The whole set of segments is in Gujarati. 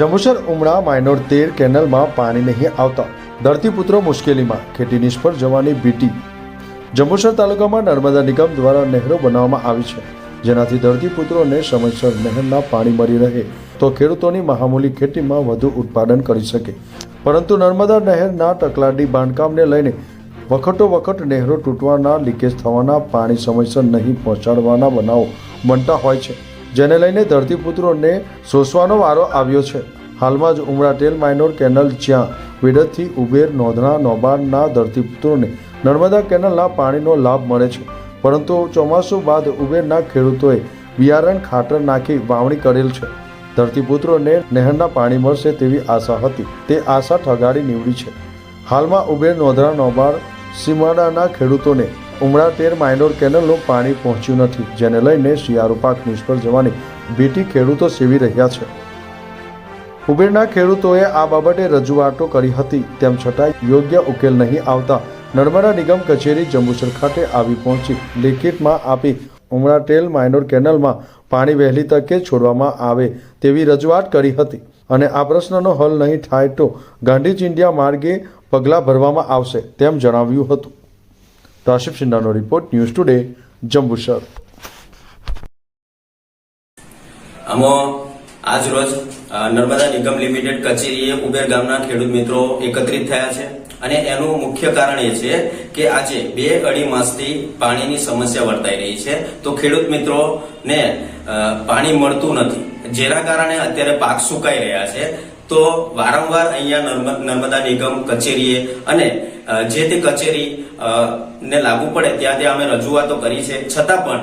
જંબુસર ઉમરા માઇનોર તેર કેનલમાં પાણી નહીં આવતા. ધરતીપુત્રો મુશ્કેલીમાં, ખેતી નિષ્ફળ જવાની ભીટી જંબુસર તાલુકામાં નર્મદા નિગમ દ્વારા નહેરો બનાવવામાં આવી છે, જેનાથી ધરતીપુત્રોને સમયસર નહેરના પાણી મળી રહે, તો ખેડૂતોની મહામૂલી ખેતીમાં વધુ ઉત્પાદન કરી શકે. પરંતુ નર્મદા નહેરના ટકલાડી બાંધકામને લઈને વખતો વખત નહેરો તૂટવાના, લીકેજ થવાના, પાણી સમયસર નહીં પહોંચાડવાના બનાવો બનતા હોય છે. જેને લઈને ધરતીપુત્રોને શોષવાનો વારો આવ્યો છે. હાલમાં જ ઉમરાટેલ માઇનોર કેનલ જ્યાં વિડતથી ઉબેર નોંધણા નોબાણના ધરતીપુત્રોને નર્મદા કેનલના પાણીનો લાભ મળે છે. પરંતુ ચોમાસું બાદ ઉબેરના ખેડૂતોએ બિયારણ ખાતર નાખી વાવણી કરેલ છે. ધરતીપુત્રોને નહેરના પાણી મળશે તેવી આશા હતી. તે આશા ઠગાડી નીવડી છે. હાલમાં ઉબેર નોંધણા નોબાર સીમાડાના ખેડૂતોને ઉમરાટેર માઇનોર કેનલનું પાણી પહોંચ્યું નથી, જેને લઈને શિયાળુ પાક નિષ્ફળ જવાની ભીતિ ખેડૂતો સેવી રહ્યા છે. ઉબેરના ખેડૂતોએ આ બાબતે રજૂઆતો કરી હતી, તેમ છતાં યોગ્ય ઉકેલ નહીં આવતા નર્મદા નિગમ કચેરી જંબુસર ખાતે આવી પહોંચી લેખિતમાં આપી ઉમરાટેલ માઇનોર કેનલમાં પાણી વહેલી તકે છોડવામાં આવે તેવી રજૂઆત કરી હતી. અને આ પ્રશ્નનો હલ નહીં થાય તો ગાંધી ઇન્ડિયા માર્ગે પગલાં ભરવામાં આવશે, તેમ જણાવ્યું હતું. રાશિફ સિન્હાનો રિપોર્ટ ન્યૂઝ ટુડે જંબુસર આમાં આજ નર્મદા નિગમ લિમિટેડ કચેરીએ ઉબેર ગામના ખેડૂત મિત્રો એકત્રિત થયા છે અને એનું મુખ્ય કારણ એ છે કે આજે બે અઢી માસથી પાણીની સમસ્યા વર્તાઈ રહી છે. તો ખેડૂત મિત્રોને પાણી મળતું નથી. જેના કારણે અત્યારે પાક સુકાઈ રહ્યા છે. તો વારંવાર અહીંયા નર્મ- નર્મદા નિગમ કચેરીએ અને જે તે કચેરી ને લાગુ પડે ત્યાં ત્યાં અમે રજૂઆતો કરી છે. છતાં પણ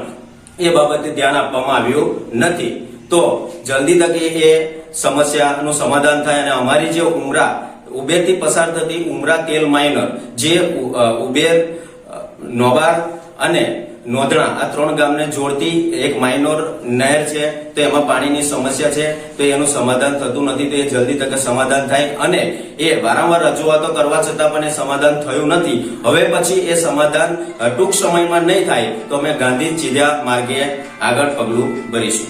એ બાબતે ધ્યાન આપવામાં આવ્યું નથી. તો જલ્દી તકે એ સમસ્યાનું સમાધાન થાય અને અમારી જે ઉમરા, ઉબેરથી પસાર થતી ઉમરા તેલ માઇનર, જે ઉબેર નોબાર અને નોંધણા. આ ત્રણ ગામને જોડતી એક માઇનોર નહેર છે, તો એમાં પાણીની સમસ્યા છે, તો એનું સમાધાન થતું નથી, તો એ જલ્દી તકે સમાધાન થાય અને એ વારંવાર રજૂઆતો કરવા છતાં પણ એ સમાધાન થયું નથી. હવે પછી એ સમાધાન ટૂંક સમયમાં નહીં થાય, તો અમે ગાંધી ચીધ્યા માર્ગે આગળ પગલું ભરીશું.